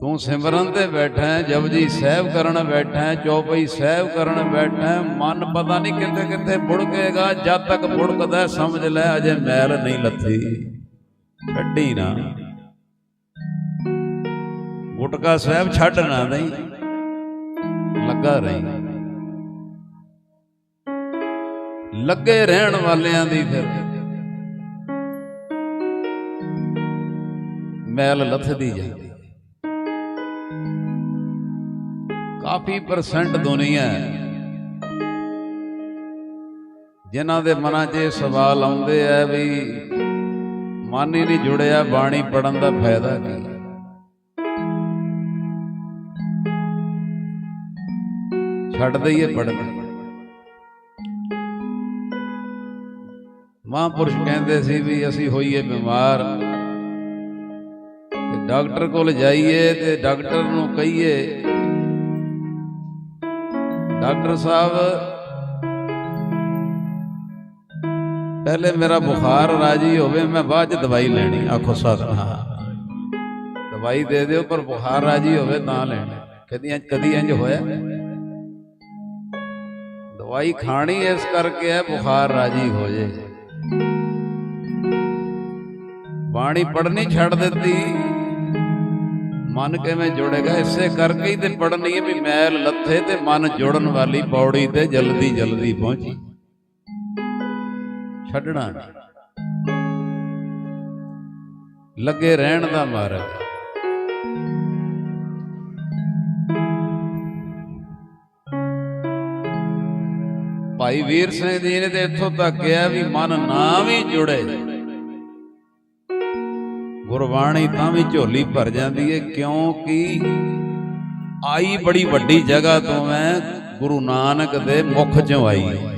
ਤੂੰ ਸਿਮਰਨ ਤੇ ਬੈਠਾ ਹੈ ਜਪਜੀ ਸਾਹਿਬ ਕਰਨ ਬੈਠਾ ਚੌਪਈ ਸਾਹਿਬ ਕਰਨ ਬੈਠਾ ਮਨ ਪਤਾ ਨਹੀਂ ਕਿੱਥੇ ਕਿੱਥੇ ਬੁੜਕੇਗਾ ਜਦ ਤੱਕ ਬੁੜਕਦਾ ਸਮਝ ਲੈ, ਅਜੇ ਮੈਲ ਨਹੀਂ ਲੱਥੀ। ਛੱਡੀ ਨਾ। ਗੁਟਕਾ ਸਾਹਿਬ ਛੱਡ ਨਾ ਨਹੀਂ ਲੱਗਾ ਰਹੀ। ਲੱਗੇ ਰਹਿਣ ਵਾਲਿਆਂ ਦੀ ਫਿਰ। ਮੈਲ ਲੱਥਦੀ ਜਾਂਦੀ ਕਾਫੀ ਪਰਸੈਂਟ ਦੁਨੀਆ ਹੈ ਜਿਨ੍ਹਾਂ ਦੇ ਮਨਾਂ 'ਚ ਇਹ ਸਵਾਲ ਆਉਂਦੇ ਆ ਵੀ ਮਨ ਹੀ ਨਹੀਂ ਜੁੜਿਆ, ਬਾਣੀ ਪੜਨ ਦਾ ਫਾਇਦਾ ਕੀ? ਛੱਡ ਦਈਏ ਪੜਨ ਮਹਾਂਪੁਰਸ਼ ਕਹਿੰਦੇ ਸੀ ਵੀ ਅਸੀਂ ਹੋਈਏ ਬਿਮਾਰ। ਤੇ ਡਾਕਟਰ ਕੋਲ ਜਾਈਏ ਤੇ ਡਾਕਟਰ ਨੂੰ ਕਹੀਏ ਡਾਕਟਰ ਸਾਹਿਬ, ਪਹਿਲੇ ਮੇਰਾ ਬੁਖਾਰ ਰਾਜੀ ਹੋਵੇ, ਮੈਂ ਬਾਅਦ ਚ ਦਵਾਈ ਲੈਣੀ, ਆਖੋ ਸਤਨਾਮ ਦਵਾਈ ਦੇ ਦਿਓ, ਪਰ ਬੁਖਾਰ ਰਾਜੀ ਹੋਵੇ ਤਾਂ ਲੈਣੀ। ਕਦੀ ਕਦੀ ਇੰਜ ਹੋਇਆ? ਦਵਾਈ ਖਾਣੀ ਇਸ ਕਰਕੇ ਹੈ, ਬੁਖਾਰ ਰਾਜੀ ਹੋ ਜੇ। ਬਾਣੀ ਪੜਨੀ ਛੱਡ ਦਿੱਤੀ। ਮਨ ਕਿਵੇਂ ਜੁੜੇਗਾ? ਇਸੇ ਕਰਕੇ ਹੀ ਤੇ ਪੜਨੀ ਹੈ ਵੀ ਮੈਲ ਲੱਥੇ ਤੇ ਮਨ ਜੁੜਨ ਵਾਲੀ ਪੌੜੀ ਤੇ ਜਲਦੀ ਜਲਦੀ ਪਹੁੰਚੀ। ਛੱਡਣਾ ਲੱਗੇ ਰਹਿਣ ਦਾ ਮਾਰਗ। ਭਾਈ ਵੀਰ ਸਿੰਘ ਜੀ ਨੇ ਤੇ ਇੱਥੋਂ ਤੱਕ ਕਿਹਾ ਵੀ ਮਨ ਨਾ ਵੀ ਜੁੜੇ। ਗੁਰਬਾਣੀ ਤਾਂ ਵੀ ਝੋਲੀ ਭਰ ਜਾਂਦੀ ਹੈ ਕਿਉਂਕਿ ਆਈ ਬੜੀ ਵੱਡੀ ਜਗ੍ਹਾ ਤੋਂ ਹੈ ਗੁਰੂ ਨਾਨਕ ਦੇ ਮੁਖ ਚੋਂ ਆਈ ਹੈ।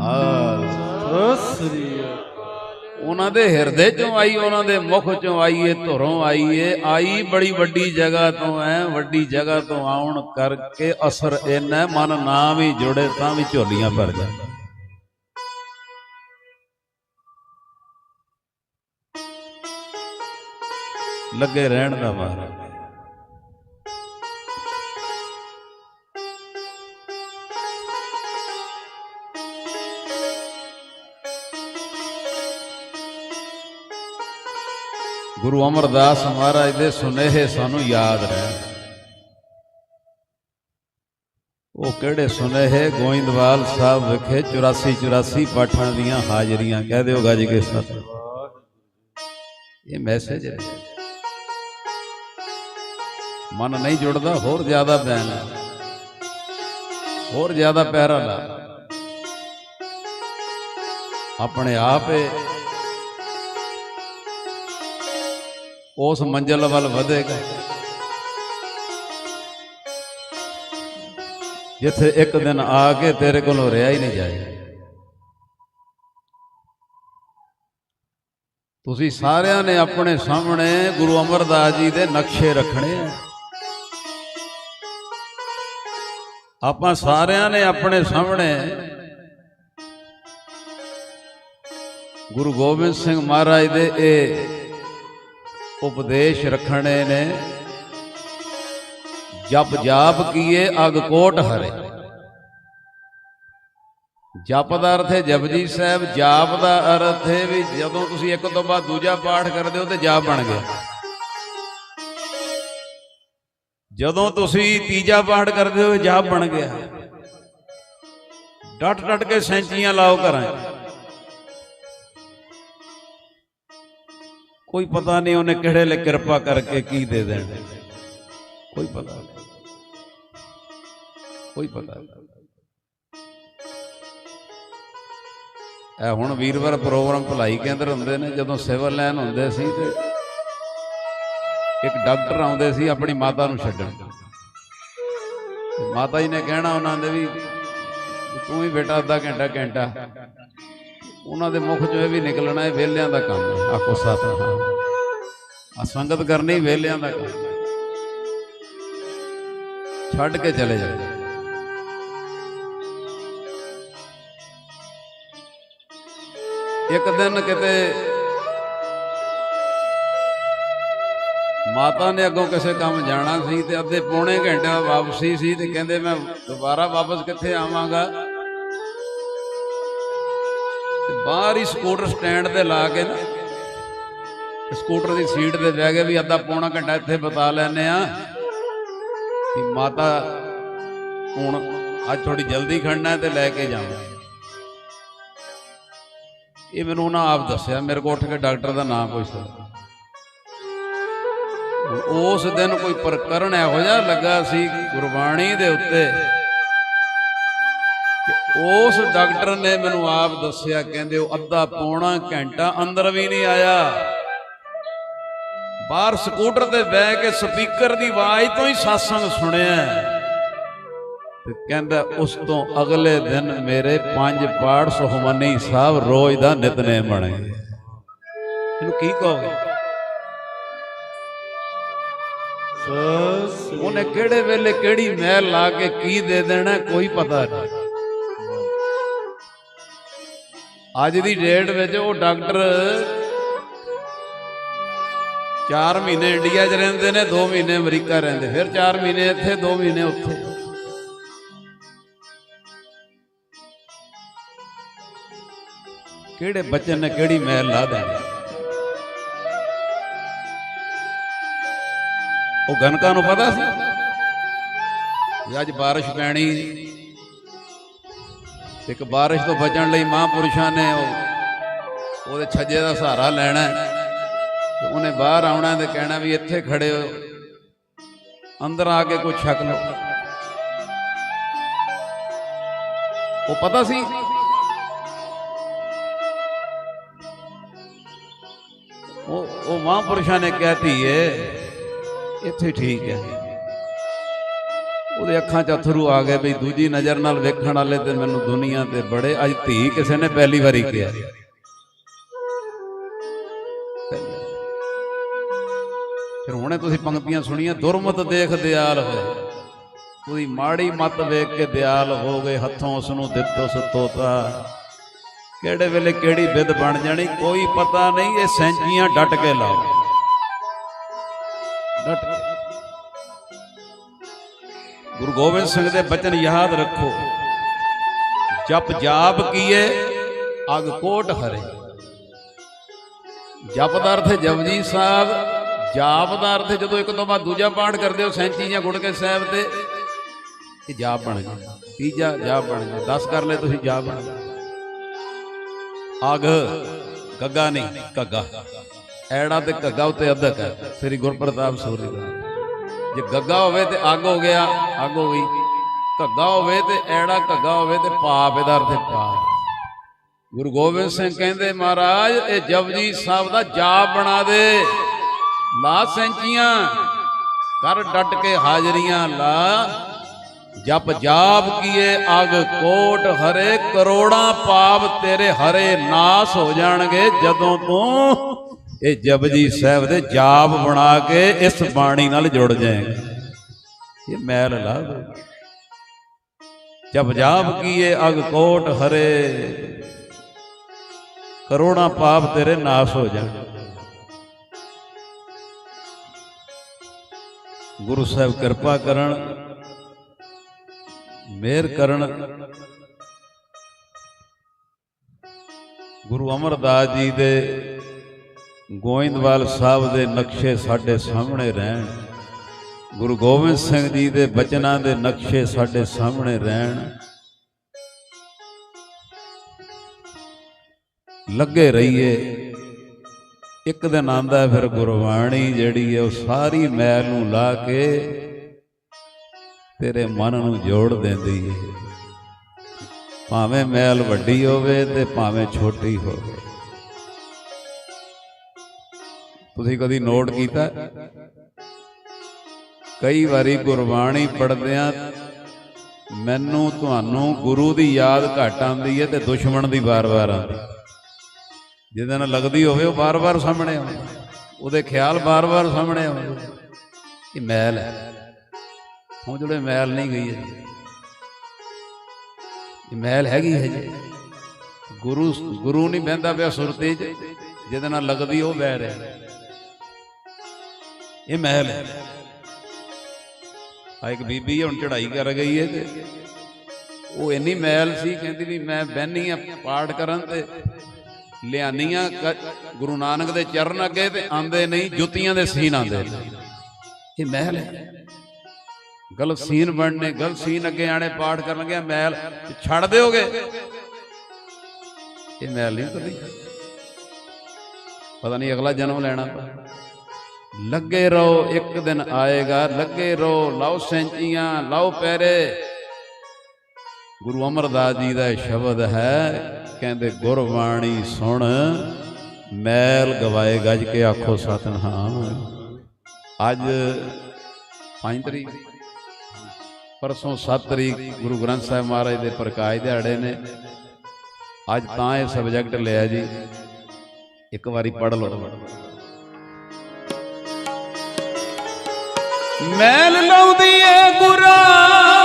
ਆ ਉਹਨਾਂ ਦੇ ਹਿਰਦੇ ਚੋਂ ਆਈ, ਉਹਨਾਂ ਦੇ ਮੁਖ ਚੋਂ ਆਈ ਏ, ਧੁਰੋਂ ਆਈ ਏ। ਆਈ ਬੜੀ ਵੱਡੀ ਜਗ੍ਹਾ ਤੋਂ ਐ, ਵੱਡੀ ਜਗ੍ਹਾ ਤੋਂ ਆਉਣ ਕਰਕੇ ਅਸਰ ਇੰਨਾ ਮਨ ਨਾ ਵੀ ਜੁੜੇ ਤਾਂ ਵੀ ਝੋਲੀਆਂ ਭਰ ਜਾਂਦਾ ਲੱਗੇ ਰਹਿਣ ਦਾ ਮਾਰਾ। ਗੁਰੂ ਅਮਰਦਾਸ ਮਹਾਰਾਜ ਦੇ ਸੁਨੇਹੇ ਸਾਨੂੰ ਯਾਦ ਰਹਿਣ। ਉਹ ਕਿਹੜੇ ਸੁਨੇਹੇ? ਗੋਇੰਦਵਾਲ ਸਾਹਿਬ ਵਿਖੇ 84 84 ਪਾਠਾਂ ਦੀਆਂ ਹਾਜ਼ਰੀਆਂ। ਕਹਿ ਦਿਓ ਗੱਜ ਕੇ ਸਤਿ। ਇਹ ਮੈਸੇਜ ਹੈ। ਮਨ ਨਹੀਂ ਜੁੜਦਾ, ਹੋਰ ਜ਼ਿਆਦਾ ਬੈਨ ਹੈ ਹੋਰ ਜ਼ਿਆਦਾ ਪੈਰਾ ਲਾ ਆਪਣੇ ਆਪ ਇਹ ਉਸ ਮੰਜ਼ਲ ਵੱਲ ਵਧੇਗਾ। ਜਿੱਥੇ ਇੱਕ ਦਿਨ ਆ ਕੇ ਤੇਰੇ ਕੋਲੋਂ ਰਿਹਾ ਹੀ ਨਹੀਂ ਜਾਏ। ਤੁਸੀਂ ਸਾਰਿਆਂ ਨੇ ਆਪਣੇ ਸਾਹਮਣੇ ਗੁਰੂ ਅਮਰਦਾਸ ਜੀ ਦੇ ਨਕਸ਼ੇ ਰੱਖਣੇ ਆ। ਆਪਾਂ ਸਾਰਿਆਂ ਨੇ ਆਪਣੇ ਸਾਹਮਣੇ ਗੁਰੂ ਗੋਬਿੰਦ ਸਿੰਘ ਮਹਾਰਾਜ ਦੇ ਇਹ ਉਪਦੇਸ਼ ਰੱਖਣੇ ਨੇ, ਜਪ ਜਾਪ ਕੀਏ, ਅਗ ਕੋਟ ਹਰੇ। ਜਪ ਦਾ ਅਰਥ ਹੈ ਜਪਜੀ ਸਾਹਿਬ, ਜਾਪ ਦਾ ਅਰਥ ਹੈ ਵੀ ਜਦੋਂ ਤੁਸੀਂ ਇੱਕ ਤੋਂ ਬਾਅਦ ਦੂਜਾ ਪਾਠ ਕਰਦੇ ਹੋ ਤੇ ਜਾਪ ਬਣ ਗਿਆ। ਜਦੋਂ ਤੁਸੀਂ ਤੀਜਾ ਪਾਠ ਕਰਦੇ ਹੋ, ਜਾਪ ਬਣ ਗਿਆ। ਡਟ ਡਟ ਕੇ ਸੈਂਚੀਆਂ ਲਾਓ ਘਰਾਂ ਕੋਈ ਪਤਾ ਨਹੀਂ ਉਹਨੇ ਕਿਹੜੇ ਲਈ ਕਿਰਪਾ ਕਰਕੇ ਕੀ ਦੇ ਦੇਣਾ। ਕੋਈ ਪਤਾ ਨਹੀਂ। ਕੋਈ ਪਤਾ ਨਹੀਂ। ਇਹ ਹੁਣ ਵੀਰਵਾਰ ਪ੍ਰੋਗਰਾਮ ਭਲਾਈ ਕੇਂਦਰ ਹੁੰਦੇ ਨੇ, ਜਦੋਂ ਸਿਵਲ ਲਾਈਨ ਹੁੰਦੇ ਸੀ ਤੇ ਇੱਕ ਡਾਕਟਰ ਆਉਂਦੇ ਸੀ ਆਪਣੀ ਮਾਤਾ ਨੂੰ ਛੱਡਣ। ਮਾਤਾ ਜੀ ਨੇ ਕਹਿਣਾ ਉਹਨਾਂ ਦੇ ਵੀ ਵੀ ਤੂੰ ਹੀ ਬੇਟਾ ਅੱਧਾ ਘੰਟਾ ਘੰਟਾ। ਉਹਨਾਂ ਦੇ ਮੁਖ ਚੋਂ ਇਹ ਵੀ ਨਿਕਲਣਾ ਇਹ ਵੇਲਿਆਂ ਦਾ ਕੰਮ ਹੈ। ਆਖੋ ਸਤਿ ਆ ਸੰਗਤ ਕਰਨੀ ਵੇਲਿਆਂ ਦਾ ਕੰਮ। ਛੱਡ ਕੇ ਚਲੇ ਜਾਓ। ਇੱਕ ਦਿਨ ਕਿਤੇ ਮਾਤਾ ਨੇ ਅੱਗੋਂ ਕਿਸੇ ਕੰਮ ਜਾਣਾ ਸੀ ਤੇ ਅੱਧੇ ਪੌਣੇ ਘੰਟੇ ਵਾਪਸੀ ਸੀ ਤੇ ਕਹਿੰਦੇ ਮੈਂ ਦੁਬਾਰਾ ਵਾਪਸ ਕਿੱਥੇ ਆਵਾਂਗਾ? ਬਾਹਰ ਹੀ ਸਕੂਟਰ ਸਟੈਂਡ ਤੇ ਲਾ ਕੇ ਨਾ ਸਕੂਟਰ ਦੀ ਸੀਟ ਤੇ ਬਹਿ ਕੇ ਵੀ ਅੱਧਾ ਪੌਣਾ ਘੰਟਾ ਇੱਥੇ ਬਤਾ ਲੈਨੇ ਆ ਕਿ ਮਾਤਾ ਹੁਣ ਅੱਜ ਥੋੜੀ ਜਲਦੀ ਖੜਨਾ ਤੇ ਲੈ ਕੇ ਜਾਵਾਂ। ਇਹ ਮੈਨੂੰ ਉਹਨਾਂ ਆਪ ਦੱਸਿਆ, ਮੇਰੇ ਕੋਲ ਉੱਠ ਕੇ ਡਾਕਟਰ ਦਾ ਨਾਮ ਪੁੱਛਦਾ। ਉਸ ਦਿਨ ਕੋਈ ਪ੍ਰਕਰਨ ਇਹੋ ਜਿਹਾ ਲੱਗਾ ਸੀ ਗੁਰਬਾਣੀ ਦੇ ਉੱਤੇ ਕਿ ਉਸ ਡਾਕਟਰ ਨੇ ਮੈਨੂੰ ਆਪ ਦੱਸਿਆ, ਕਹਿੰਦੇ ਉਹ ਅੱਧਾ ਪੌਣਾ ਘੰਟਾ ਅੰਦਰ ਵੀ ਨਹੀਂ ਆਇਆ। ਬਾਹਰ ਸਕੂਟਰ ਤੇ ਬਹਿ ਕੇ ਸਪੀਕਰ ਦੀ ਆਵਾਜ਼ ਤੋਂ ਹੀ satsang ਸੁਣਿਆ। ਤੇ ਕਹਿੰਦਾ, ਉਸ ਤੋਂ ਅਗਲੇ ਦਿਨ ਮੇਰੇ ਪੰਜ ਪਾਠ ਸੁਖਮਨੀ ਸਾਹਿਬ ਰੋਜ਼ ਦਾ ਨਿਤਨੇਮ ਬਣੇ। ਗਏ ਇਹਨੂੰ ਕੀ ਕਹੋਗੇ? ਉਹਨੇ ਕਿਹੜੇ ਵੇਲੇ ਕਿਹੜੀ ਮਹਿਲ ਲਾ ਕੇ ਕੀ ਦੇ ਦੇਣਾ ਕੋਈ ਪਤਾ ਨਹੀਂ। ਅੱਜ ਦੀ ਡੇਟ ਵਿੱਚ ਉਹ ਡਾਕਟਰ 4 ਮਹੀਨੇ ਇੰਡੀਆ 'ਚ ਰਹਿੰਦੇ ਨੇ 2 ਮਹੀਨੇ ਅਮਰੀਕਾ ਰਹਿੰਦੇ, ਫਿਰ 4 ਮਹੀਨੇ ਇੱਥੇ 2 ਮਹੀਨੇ ਉੱਥੇ। ਕਿਹੜੇ ਬੱਚੇ ਨੇ ਕਿਹੜੀ ਮਹਿਲ ਲਾ ਦੇਣੀ? ਉਹ ਗਨਕਾ ਨੂੰ ਪਤਾ ਸੀ ਵੀ ਅੱਜ ਬਾਰਿਸ਼ ਪੈਣੀ। ਇੱਕ ਬਾਰਿਸ਼ ਤੋਂ ਬਚਣ ਲਈ ਮਹਾਂਪੁਰਸ਼ਾਂ ਨੇ ਉਹ ਉਹਦੇ ਛੱਜੇ ਦਾ ਸਹਾਰਾ ਲੈਣਾ ਤੇ ਉਹਨੇ ਬਾਹਰ ਆਉਣਾ ਤੇ ਕਹਿਣਾ ਵੀ ਇੱਥੇ ਖੜੇ ਹੋ। ਅੰਦਰ ਆ ਕੇ ਕੋਈ ਛਕ ਲਓ। ਉਹ ਪਤਾ ਸੀ ਉਹ ਉਹ ਮਹਾਂਪੁਰਸ਼ਾਂ ਨੇ ਕਹਿਤੀ ਏ ਇੱਥੇ ਠੀਕ ਹੈ। ਉਹਦੇ ਅੱਖਾਂ 'ਚ ਅਥਰੂ ਆ ਗਏ ਵੀ ਦੂਜੀ ਨਜ਼ਰ ਨਾਲ ਵੇਖਣ ਵਾਲੇ ਤੇ ਮੈਨੂੰ ਦੁਨੀਆ ਤੇ ਬੜੇ, ਅੱਜ ਧੀ ਕਿਸੇ ਨੇ ਪਹਿਲੀ ਵਾਰੀ ਕਿਹਾ। ਫਿਰ ਹੁਣੇ ਤੁਸੀਂ ਪੰਕਤੀਆਂ ਸੁਣੀਆਂ, ਦੁਰਮਤ ਦੇਖ ਦਿਆਲ ਹੋਏ। ਉਹਦੀ ਮਾੜੀ ਮੱਤ ਵੇਖ ਕੇ ਦਿਆਲ ਹੋ ਗਏ, ਹੱਥੋਂ ਉਸ ਨੂੰ ਦਿੱਤੋ ਸਤੋਤਾ ਕਿਹੜੇ ਵੇਲੇ ਕਿਹੜੀ ਵਿਦ ਬਣ ਜਾਣੀ, ਕੋਈ ਪਤਾ ਨਹੀਂ, ਇਹ ਸੈਂਚੀਆਂ ਡਟ ਕੇ ਲਾਓ। ਗੁਰੂ ਗੋਬਿੰਦ ਸਿੰਘ ਦੇ ਬਚਨ ਯਾਦ ਰੱਖੋ। ਜਪ ਜਾਪ ਕੀਏ, ਅਗ ਕੋਟ ਹਰੇ। ਜਪ ਦਾ ਅਰਥ ਜਪਜੀ ਸਾਹਿਬ, ਜਾਪ ਦਾ ਅਰਥ ਜਦੋਂ ਇੱਕ ਤੋਂ ਬਾਅਦ ਦੂਜਾ ਪਾਠ ਕਰਦੇ ਹੋ, ਸੈਂਚੀ ਜਾਂ ਗੁੜਕੇ ਸਾਹਿਬ ਤੇ, ਇਹ ਜਾਪ ਬਣ ਗਿਆ। ਤੀਜਾ ਜਾਪ ਬਣ ਗਿਆ। 10 ਕਰ ਲੈ ਤੁਸੀਂ ਜਾਪ। ਬਣ ਗਿਆ ਅਗ, ਗੱਗਾ ਨਹੀਂ, ਘੱਗਾ। ਐੜਾ ਤੇ ਘੱਗਾ ਉੱਤੇ ਅਧਕ ਹੈ। ਸ੍ਰੀ ਗੁਰਪ੍ਰਤਾਪ ਸੂਰੀ ਦਾ। ਜੇ ਗੱਗਾ ਹੋਵੇ ਤੇ ਅੱਗ ਹੋ ਗਿਆ, ਅੱਗ ਹੋ ਗਈ। ਘੱਗਾ ਹੋਵੇ ਤੇ ਐੜਾ, ਘੱਗਾ ਹੋਵੇ ਤੇ ਪਾਪ, ਇਹਦਾ ਅਰਥ ਹੈ ਪਾਪ। ਗੁਰੂ ਗੋਬਿੰਦ ਸਿੰਘ ਕਹਿੰਦੇ, ਮਹਾਰਾਜ, ਇਹ ਜਪਜੀ ਸਾਹਿਬ ਦਾ ਜਾਪ ਬਣਾ ਦੇ। ਲਾ ਸੈਂਚੀਆਂ, ਕਰ ਡਟ ਕੇ ਹਾਜ਼ਰੀਆਂ ਲਾ। ਜਪ ਜਾਪ ਕੀਏ, ਅਗ ਕੋਟ ਹਰੇ, ਕਰੋੜਾਂ ਪਾਪ ਤੇਰੇ ਹਰੇ ਨਾਸ ਹੋ ਜਾਣਗੇ ਜਦੋਂ ਤੂੰ ਇਹ ਜਪਜੀ ਸਾਹਿਬ ਦੇ ਜਾਪ ਬਣਾ ਕੇ ਇਸ ਬਾਣੀ ਨਾਲ ਜੁੜ ਜਾਏਗਾ। ਇਹ ਮੈਲ ਲਾ ਦੇ। ਜਪ ਜਾਪ ਕੀਏ, ਅਗ ਕੋਟ ਹਰੇ। ਕਰੋੜਾਂ ਪਾਪ ਤੇਰੇ ਨਾਸ ਹੋ ਜਾਣ। ਗੁਰੂ ਸਾਹਿਬ ਕਿਰਪਾ ਕਰਨ, ਮਿਹਰ ਕਰਨ। ਗੁਰੂ ਅਮਰਦਾਸ ਜੀ ਦੇ ਗੋਇੰਦਵਾਲ ਸਾਹਿਬ ਦੇ ਨਕਸ਼ੇ ਸਾਡੇ ਸਾਹਮਣੇ ਰਹਿਣ। ਗੁਰੂ ਗੋਬਿੰਦ ਸਿੰਘ ਜੀ ਦੇ ਬਚਨਾਂ ਦੇ ਨਕਸ਼ੇ ਸਾਡੇ ਸਾਹਮਣੇ ਰਹਿਣ। ਲੱਗੇ ਰਹੀਏ। ਇੱਕ ਦਿਨ ਆਂਦਾ ਫਿਰ ਗੁਰਬਾਣੀ ਜਿਹੜੀ ਹੈ ਉਹ ਸਾਰੀ ਮੈਲ ਨੂੰ ਲਾ ਕੇ ਤੇਰੇ ਮਨ ਨੂੰ ਜੋੜ ਦਿੰਦੀ ਹੈ। ਭਾਵੇਂ ਮੈਲ ਵੱਡੀ ਹੋਵੇ ਤੇ ਭਾਵੇਂ ਛੋਟੀ ਹੋਵੇ। ਤੁਸੀਂ ਕਦੀ ਨੋਟ ਕੀਤਾ? ਕਈ ਵਾਰੀ ਗੁਰਬਾਣੀ ਪੜ੍ਹਦਿਆਂ ਮੈਨੂੰ ਤੁਹਾਨੂੰ ਗੁਰੂ ਦੀ ਯਾਦ ਘੱਟ ਆਉਂਦੀ ਹੈ ਤੇ ਦੁਸ਼ਮਣ ਦੀ ਵਾਰ-ਵਾਰ ਆਉਂਦੀ ਜਿਹਦੇ ਨਾਲ ਲੱਗਦੀ ਹੋਵੇ ਉਹ ਵਾਰ-ਵਾਰ ਸਾਹਮਣੇ ਆਉਂਦਾ ਉਹਦੇ ਖਿਆਲ ਵਾਰ-ਵਾਰ ਸਾਹਮਣੇ ਆਉਂਦੇ ਇਹ ਮੈਲ ਹੈ। ਹੁਣ ਜਿਹੜੇ ਮੈਲ ਨਹੀਂ ਗਈ ਹੈ, ਇਹ ਮੈਲ ਹੈਗੀ ਹੈ ਜੀ। ਗੁਰੂ ਗੁਰੂ ਨਹੀਂ ਬਹਿੰਦਾ ਪਿਆ ਸੁਰਤੀ 'ਚ। ਜਿਹਦੇ ਨਾਲ ਲੱਗਦੀ ਉਹ ਬਹਿ ਰਿਹਾ ਇਹ ਮਹਿਲ ਹੈ। ਆ ਇੱਕ ਬੀਬੀ ਹੁਣ ਚੜਾਈ ਕਰ ਗਈ ਹੈ ਤੇ ਉਹ ਇੰਨੀ ਮਹਿਲ ਸੀ, ਕਹਿੰਦੀ ਵੀ ਮੈਂ ਬਹਿਨੀ ਆ ਪਾਠ ਕਰਨ ਤੇ ਲਿਆਨੀਆਂ ਗੁਰੂ ਨਾਨਕ ਦੇ ਚਰਨ ਅੱਗੇ ਤੇ ਆਂਦੇ ਨਹੀਂ, ਜੁੱਤੀਆਂ ਦੇ ਸੀਨ ਆਂਦੇ ਇਹ ਮਹਿਲ ਹੈ। ਗਲਤ ਸੀਨ ਬਣਨੇ, ਗਲਤ ਸੀਨ ਅੱਗੇ ਆਣੇ ਪਾਠ ਕਰਨ ਲੱਗਿਆ ਮਹਿਲ ਛੱਡ ਦਿਓਗੇ। ਇਹ ਮਹਿਲ ਨਹੀਂ ਕਦੀ। ਪਤਾ ਨਹੀਂ ਅਗਲਾ ਜਨਮ ਲੈਣਾ ਲੱਗੇ ਰਹੋ, ਇੱਕ ਦਿਨ ਆਏਗਾ, ਲੱਗੇ ਰਹੋ, ਲਾਓ ਸੈਂਚੀਆਂ, ਲਾਓ ਪੈਰੇ। ਗੁਰੂ ਅਮਰਦਾਸ ਜੀ ਦਾ ਇਹ ਸ਼ਬਦ ਹੈ, ਕਹਿੰਦੇ, ਗੁਰਬਾਣੀ ਸੁਣ, ਮੈਲ ਗਵਾਏ ਗੱਜ ਕੇ ਆਖੋ ਸਤਨਾਮ। ਅੱਜ 5 ਤਰੀਕ, ਪਰਸੋਂ 7 ਤਰੀਕ ਗੁਰੂ ਗ੍ਰੰਥ ਸਾਹਿਬ ਮਹਾਰਾਜ ਦੇ ਪ੍ਰਕਾਸ਼ ਦਿਹਾੜੇ ਨੇ। ਅੱਜ ਤਾਂ ਇਹ ਸਬਜੈਕਟ ਲਿਆ ਜੀ। ਇੱਕ ਵਾਰੀ ਪੜ੍ਹ ਲਓ। ਮੈਲ ਲਾਉਂਦੀ ਏ ਗੁਰਾ।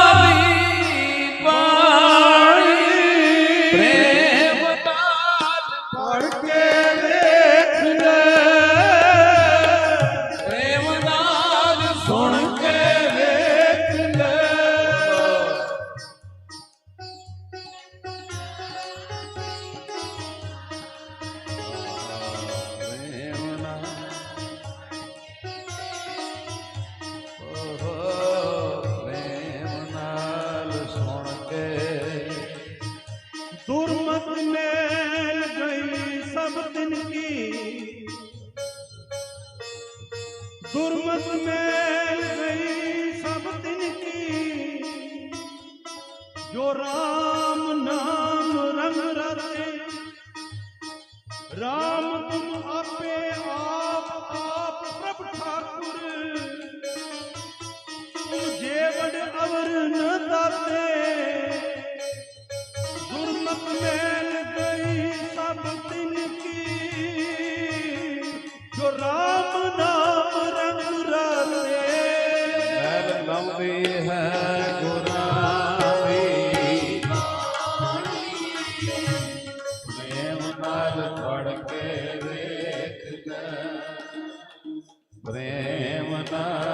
ਦੁਰਮਤ Bye.